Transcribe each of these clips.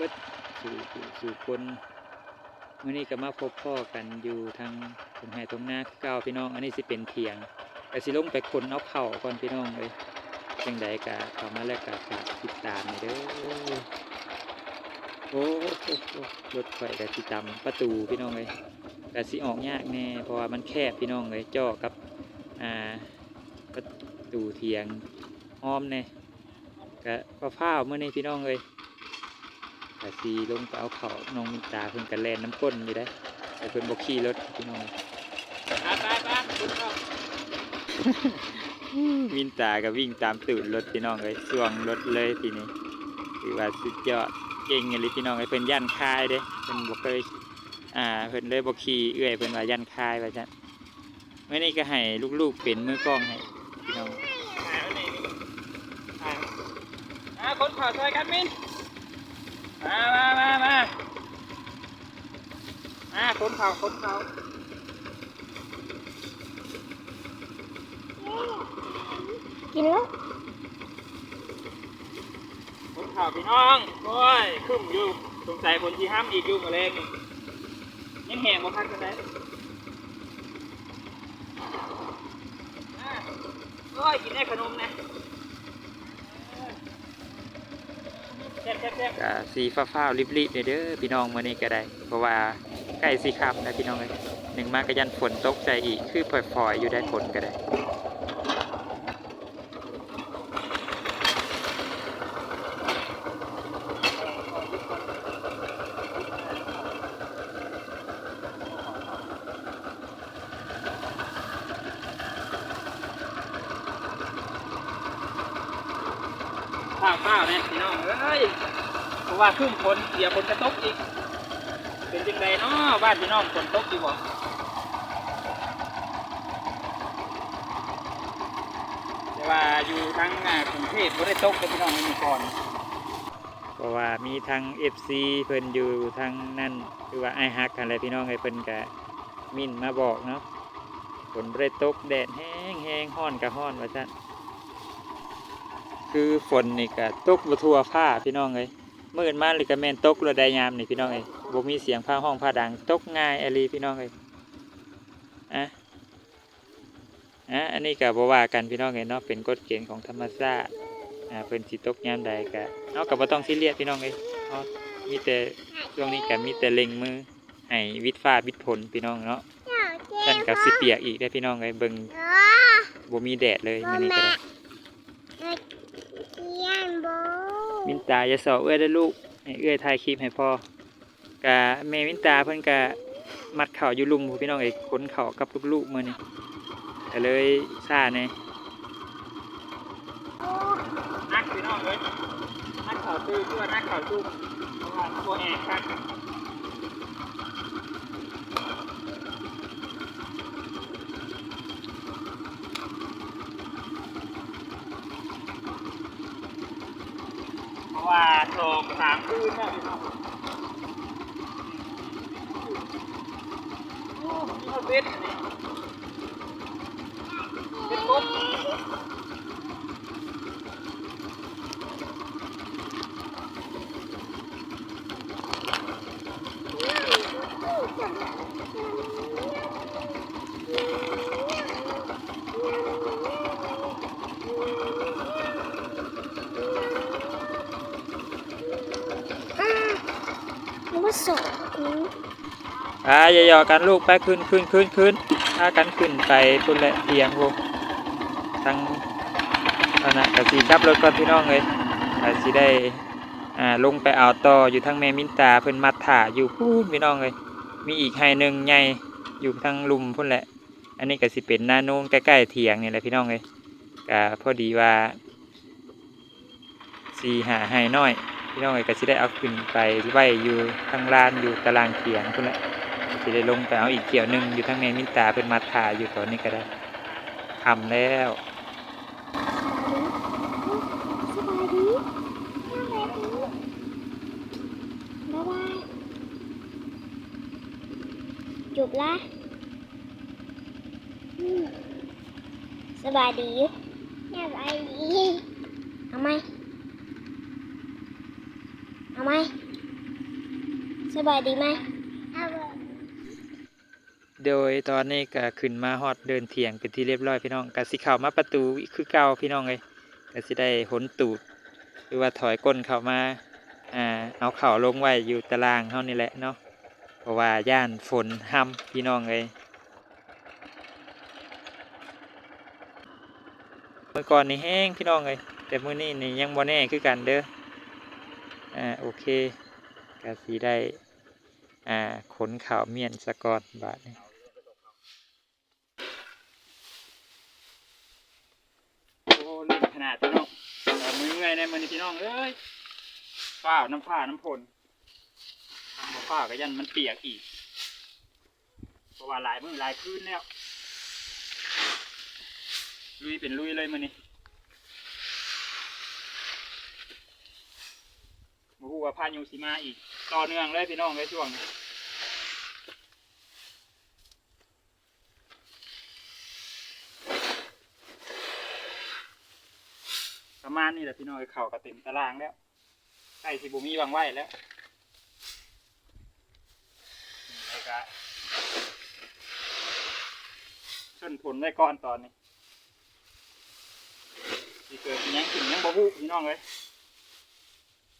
เปิดสู่สู่คนมื้อนี้ก็มาพบพ่อกันอยู่ทางตรงไหตรงหน้าเก้าพี่น้อง อันนี้สิเป็นเถียงก็สิลงไปคนเอาเข่าก่อนพี่น้องเลยจังใดก็เข้ามาแล้วก็ฝากติดตามเด้อโอ้รถไฟก็สิดตามประตูพี่น้องเลยก็สิออกยากแน่เพราะว่ามันแคบพี่น้องเลยจ่อกับอ่าประตูเถียงอ้อมแน่ก็พอพ้าเมื่อนี้พี่น้องเลย แต่สีลงไปเอาเขาน้องมินตาเพิ่นกันแลนน้ำก้นอยู่ได้แต่เพิ่นบอกขี่รถพี่น้องไปไปไปคุณพ่อมินตาก็วิ่งตามตูดรถพี่น้องเลยสวงรถเลยทีนี้ถือว่าสุดยอดเก่งเลยพี่น้องเลยเพิ่นยันคายเด้เพิ่นบอกเคยอ่าเพิ่นเลยบอกขี่เอื้อยเพิ่นว่ายันคายว่าจันเมื่อนี้ก็ให้ลูกๆเป็นมือกล้องให้พี่น้องมาคนข่าวซอยกันมิน มามามามามาคนข่าคนข่ากินแล้วคนข่าพี่น้องโอ้ยขึ้นอยู่สงสัยคนที่ห้ามอีกอยู่มาแรงนี่ยังแหงบ่พักกันได้โอ้ยกินได้ขนมนะแซ่บแซ่บแซ่บ ก็สีฟ้าฟ้าๆริบๆเด้อพี่น้องมื้อนี้ก็ได้ เพราะว่าใกล้สิครับนะพี่น้องเอ้ยหนึ่งมากะยันฝนตกใจอีกคือปล่อยๆอยู่ได้ฝนก็ได้ ข้าวข้าวเนี่ยพี่น้องเอ้ยเพราะว่าครึ่งฝนเสียฝนกระตกอีก เป็นจังไดเนาะบ้านพี่น้องฝนตกอยู่บ่แต่ว่าอยู่ทั้งกรุงเทพบ่ได้ตกกับพี่น้องมีก่อนเพราะว่ามีทั้ง FC เพิ่นอยู่ทั้งนั่นคือว่าไอฮักกันแหละพี่น้องไอเพิ่นก็มิ่นมาบอกเนาะฝนบ่ตกแดดแห้งแห้งฮ้อนก็ฮ้อนว่าซั่น คือฝนนี่ก็ตกบทั่วผ้าพี่น้องเอ้ยมื่นมาเลยก็แม่นตกระไดยามนี่พี่น้องเอ้ยบ่มีเสียงผ้าห้องผ้าดังตกง่ายอลีพี่น้องเอ้ยอะอะอันนี้ก็บ่ว่ากันพี่น้องเอ้ยเนาะเป็นกฎเกณฑ์ของธรรมชาติอ่าเพิ่นสิตกยามใดก็เนาะก็บ่ต้องซีเรียสพี่น้องเอ้ยเนาะมีแต่ช่วงนี้ก็มีแต่เล็งมือให้วิทย์ฟ้าวิทย์ฝนพี่น้องเนาะฉันก็สิเปียกอีกได้พี่น้องเอ้ยเบิ่งบ่มีแดดเลยมื้อนี้ก็ได้ เกียนโบมินตาอย่าสอเอื้อยได้อลูกให้เอื้อยถ่ายคลิปให้พ่อกะแม่มินตาเพิ่นกะมัดเข่าอยู่ลุมพู้พี่น้องเอ้ยขนเข่ากับลูกๆมื้อนี้ก็เลยซ่าแน่นักพี่น้องเอ้ยนักเข่าตื้อเพื่อนักเข่าตุ้มเพราะว่าบ่แอกครับเพราะว่าโตกสามคืนแล้วพี่น้องโอ้มีเขาเป็ดอันนี้เป็ดกบ นึกว่าสองกู อ่าอย่าหยอกกันลูกไปขึ้นขึ้นขึ้นขึ้นถ้ากันขึ้นไปพุ่นและเตียงพวกทั้งอันนั้นก็สีขับรถก่อนพี่น้องเลยอาสิได้อ่าลงไปเอาต่ออยู่ทั้งแม่มินตาเพิ่นมัดถ่าอยู่พูนพี่น้องเลยมีอีกไฮหนึ่งใหญ่อยู่ทั้งลุมพุ่นแหละ อันนี้ก็สิเป็นหน้านูนใกล้ๆเถียงนี่แหละพี่น้องเลยก็พอดีว่าสีหาไฮน้อยพี่น้องเอ้ยก็สิได้เอาขึ้นไปไว้อยู่ข้างลานอยู่ตารางเถียงพุ่นแหละ สิได้ลงไปเอาอีกเกี่ยวหนึ่งอยู่ทั้งแม่มินตาเป็นมาถ่าอยู่ตอนนี้ก็ได้ทำแล้วสบายดีสบายดีบ๊ายบายจบละอืมสบายดีสบายดีทำไมเอาไหมสบายดีไหมเอา โดยตอนนี้ก็ขึ้นมาฮอดเดินเถียงเป็นที่เรียบร้อยพี่น้องก็สิเข้ามาประตูคือเก่าพี่น้องเลยก็สิได้หนตูดหรือว่าถอยก้นเข้ามาอ่าเอาเข่าลงไว้อยู่ตารางเท่านี้แหละเนาะเพราะว่าย่านฝนห้ำพี่น้องเลยเมื่อก่อนนี่แห้งพี่น้องเลยแต่เมื้อนี้นี่ยังบ่แน่คือกันเด้ออ่าโอเคก็สิได้อ่าขนข่าวเมียนสะกอนบาทนี้ โอ้ลืมข นาดพี่น้องแต่มือเมื่อยในมือนี่พี่น้องเอ้ยฝ้าน้ำฝ้าน้ำพลทำมาฝ้าก็ยันมันเปียกอีกเพราะว่าหลายมือหลายคืนแล้วลุยเป็นลุยเลยมือนี่บฮูว่าพายุสิมาอีก ต่อเนื่องเลยพี่น้องเลยช่วงนี้ ประมาณนี้แหละพี่น้องเอ้ยเข่ากระเต็มตารางแล้วใกล้สิบุมีวางไว้แล้วนี่แล้วก็ชนผลไว้ก่อนตอนนี้ที่เกิดยังขึ้นยังบ่ฮู้พี่น้องเลย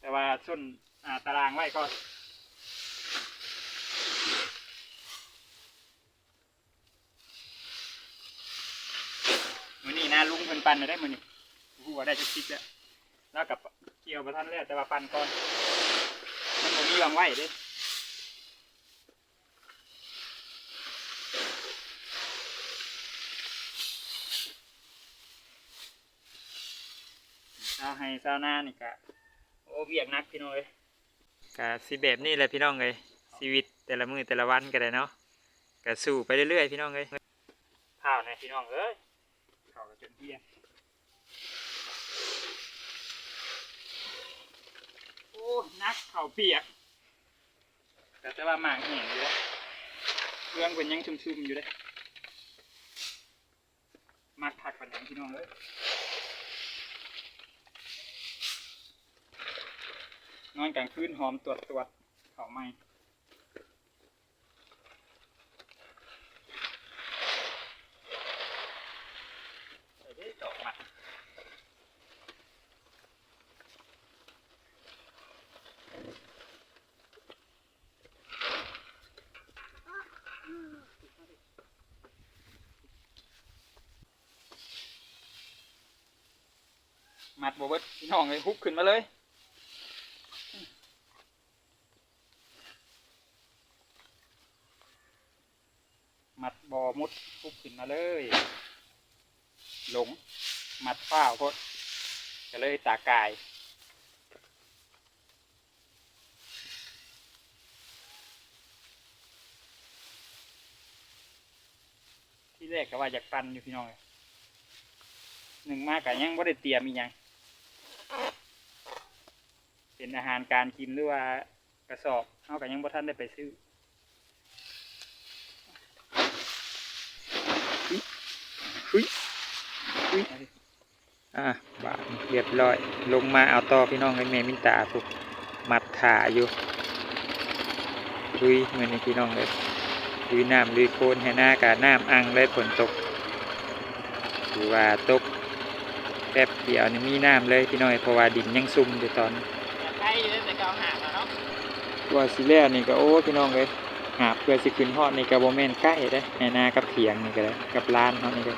แต่ว่าชนอ่าตารางไว้ก่อนมือนี้นะลุงเพิ่นปันไปได้มือนี้ หัวาได้จะคิดแล้วแล้วกับเกี่ยวประทันแล้วแต่ว่าปันก่อนมันบ่มีวางไว้เด้ชาวให้ชาวนานี่กะโอ้เบียกหนักพี่น้องเอ้ยกะสิแบบนี้แหละพี่น้องเอ้ยชีวิตแต่ละมือแต่ละวันก็ได้เนาะกะสู้ไปเรื่อยๆพี่น้องเอ้ยข้าวนะพี่น้องเอ้ยเขาก็จนเที่ยง โอ้นักเขาเปียก แต่แต่ว่าหมางแห้งอยู่แล้วเครื่องเป็นยังชุ่มๆอยู่เลยมักผักปันยังพี่น้องเลยนอนกลางคืนหอมตรวจตรวจเขาไหมใส่ได้ดอกมา มัดบวบพี่น้องเลยฮุบขึ้นมาเลยมัดบอมุดฮุบขึ้นมาเลย หลงมัดฝ้าพดก็เลยตากายที่แรกก็ว่าอยากปันอยู่พี่น้องเลยหนึ่งมากกยังว่าได้เตรียมอียัง เป็นอาหารการกินหรือว่ากระสอบเอากันยังบ่ท่านได้ไปซื้ออุ๊ยอุ๊ยอุ๊ยอะบาทเรียบร้อย ลงมาเอาต่อพี่น้องให้แม่มินตาถูกมัดขาอยู่ลุยเหมือนพี่น้องเลยลุยน้ำลุยโคลนให้หน้ากาน้ำอังเลยฝนตกหรือว่าตก ป๊บเดียวนี่มีน้ำเลยพี่น้อยเพราะว่าดินยังซุ่มอยู่ตอนใช่อยู่แต่เกาหาแล้วเนาะตัวสิแล่นี่ก็โอ้พี่น้องเลยหาบเพื่อสิขึ้นฮอดนี่ก็บ่แม่นใกล้เด้แน่นากับเถียงนี่ก็ได้กับร้านเฮานี่เด้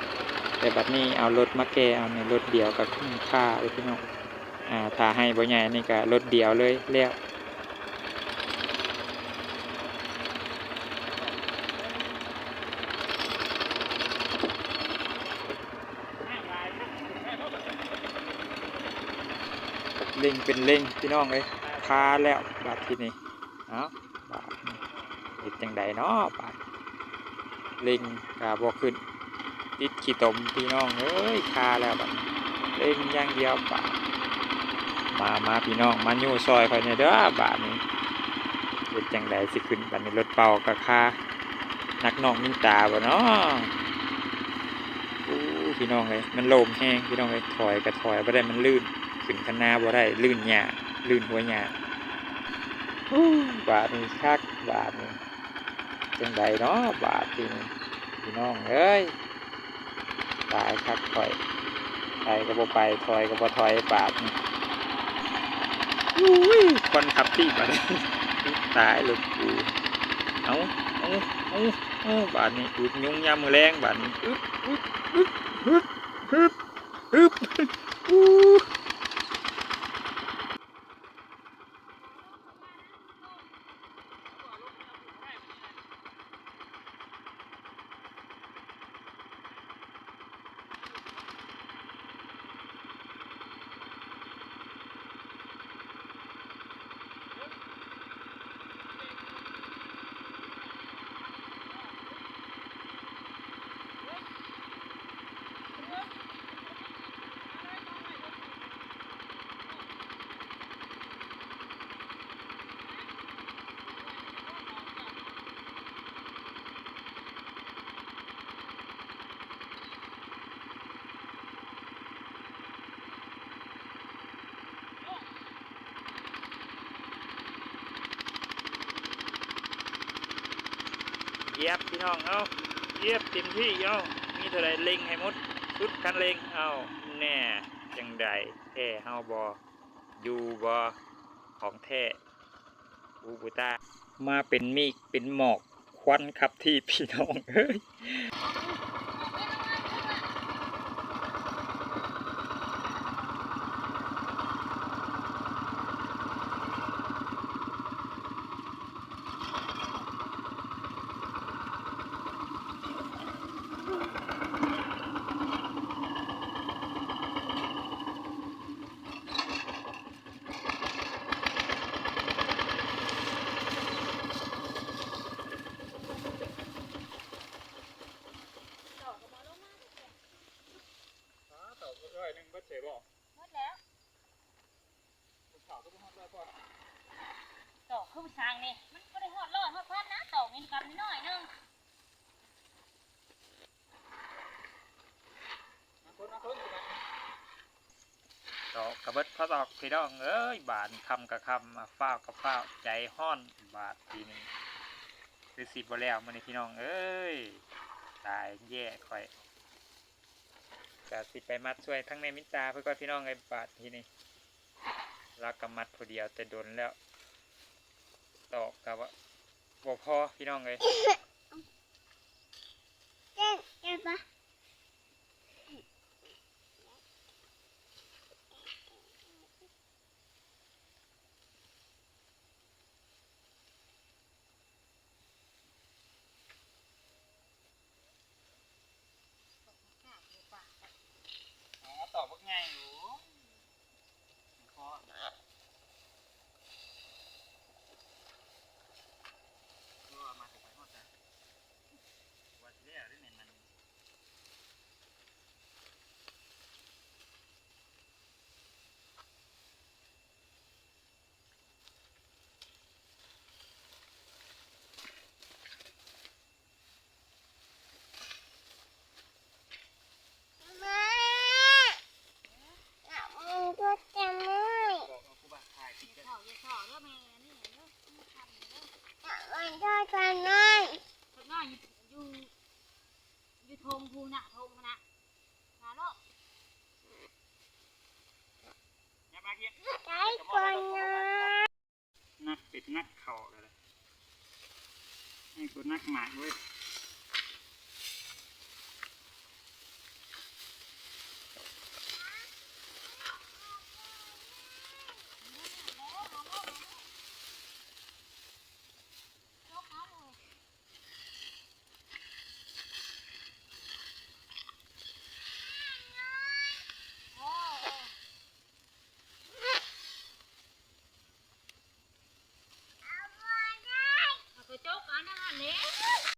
แต่บัดนี้เอารถมาแก้เอาในรถเดียวก็คุ้มค่าเลยพี่น้องอ่าถ้าให้บ่ใหญ่นี่ก็รถเดียวเลยแล้ว เล่งเป็นเล่งพี่น้องเอ้ยพาแล้วบาดทีนี้เอ้าบาดนี้เฮ็ดจังใดเนาะบาดเล่งก็บ่ขึ้นติดขี้ตมพี่น้องเอ้ยคาแล้วบัดนี้เล่นอย่างเดียวบาดมามาพี่น้องมาอยู่ซอยคอยเนี่ยเด้อบาดนี้เฮ็ดจังไดสิขึ้นบัดนี้รถเป่ากับคานักน้องมินตาบ่เนาะ พี่น้องเอ้ยมันโลมแห้งพี่น้องเอ้ยถอยก็ถอยบ่ได้มันลื่นขึ้นคันนาบ่ได้ลื่นหญ้าลื่นหัวหญ้าอู้บาทนี่คักบาทนี่จังใดเนาะบาทที่นี่พี่น้องเอ้ยตายคักถอยไปก็บ่ไปถอยก็บ่ถอยบาทนี่คนขับที่บาทตายเลยกูเอาเอาเอา เอาบาดนี้อุดยุ่งยามมือแรงบาดนี้อึ๊บอึ๊บอึ๊บอึ๊บอึ๊บอึ๊บอู้ เย็บพี่น้องเอาเย็บเต็มที่เอามีเท่าไรเล็งให้หมดชุดคันเล็งเอาแน่จังใดแท้เฮาบออยู่บอของแท้อูบูตามาเป็นมีกเป็นหมอกควันครับที่พี่น้องเอ้ยต่อร้อยหนึ่งบัดเฉยบอก หมดแล้ว ข่าวก็ต้องร้อยก่อนตอกคือสร้างนี่มันก็ได้ฮอดรอยฮอดพันนะตอกนี่กับนิดหน่อยนึงต่อกระเบิดพระตอกพี่น้องเอ้ยบาทคำกับคำมาฟ้าวกับฟ้าวใจห้อนบาททีนี้คือสิบแล้วมันนี่พี่น้องเอ้ยตายแย่ค่อยกะสิไปมัดช่วยทั้งในมิตาเพื่อก็พี่น้องไอ้บาททีนี้ รักกมัดผู้เดียวแต่โดนแล้ว ตอกกับว่าบ่พอพี่น้องเลยเจ๊เจ๊ปะอ๋อตอบว่าง่ายอยู่พอก็มาถึงไปหมดแล้วว่าสิเรียกได้เนี่ยมัน แม่อยากมึงก็จะไม่ บอกเอาครูบาถ่ายติดกัน เข่าจะข่าเด้อแม่นี่เด้อมันทำเด้อ อยากมึงก็จะไม่ ข้างหน้าอยู่อยู่อยู่ทงภูน่ะทงนะมาโลก อย่ามาเกี้ย ใจคนนะ นักเป็ดนักเข่ากันเลย สุนัขหมากเว้ย